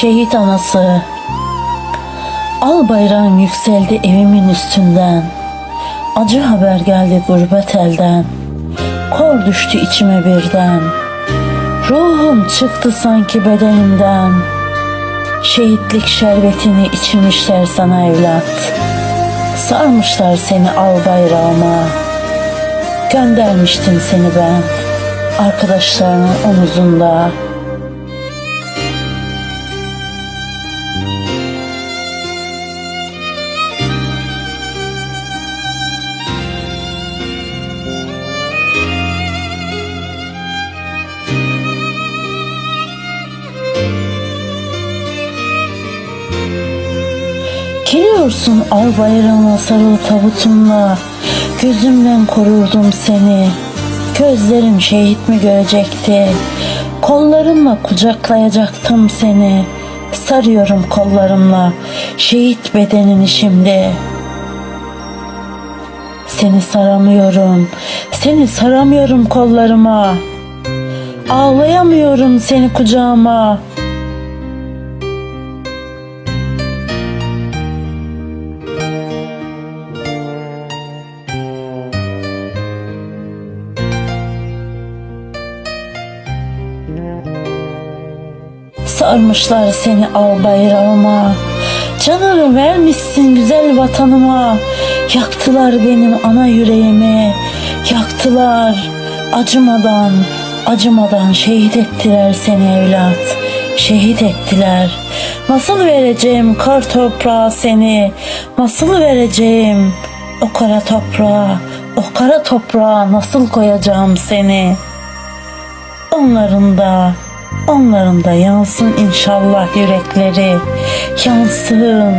şehit anası. Al bayrağın yükseldi evimin üstünden. Acı haber geldi gurbet elden. Kor düştü içime birden. Ruhum çıktı sanki bedenimden. Şehitlik şerbetini içirmişler sana evlat. Sarmışlar seni al bayrağıma. Göndermiştim seni ben. Arkadaşlarının omuzunda. Geliyorsun al bayrağına sarıl tabutunla. Gözümden korurdum seni. Gözlerim şehit mi görecekti? Kollarımla kucaklayacaktım seni. Sarıyorum kollarımla Şehit bedenini şimdi Seni saramıyorum. Seni saramıyorum kollarıma. Ağlayamıyorum seni kucağıma Sarmışlar seni al bayrağıma. Canını vermişsin güzel vatanıma. Yaktılar benim ana yüreğimi. Yaktılar. Acımadan Acımadan şehit ettiler seni evlat. Şehit ettiler. Nasıl vereceğim kar toprağa seni? Nasıl vereceğim o kara toprağa O kara toprağa nasıl koyacağım seni? Onların da onların da yansın inşallah yürekleri yansın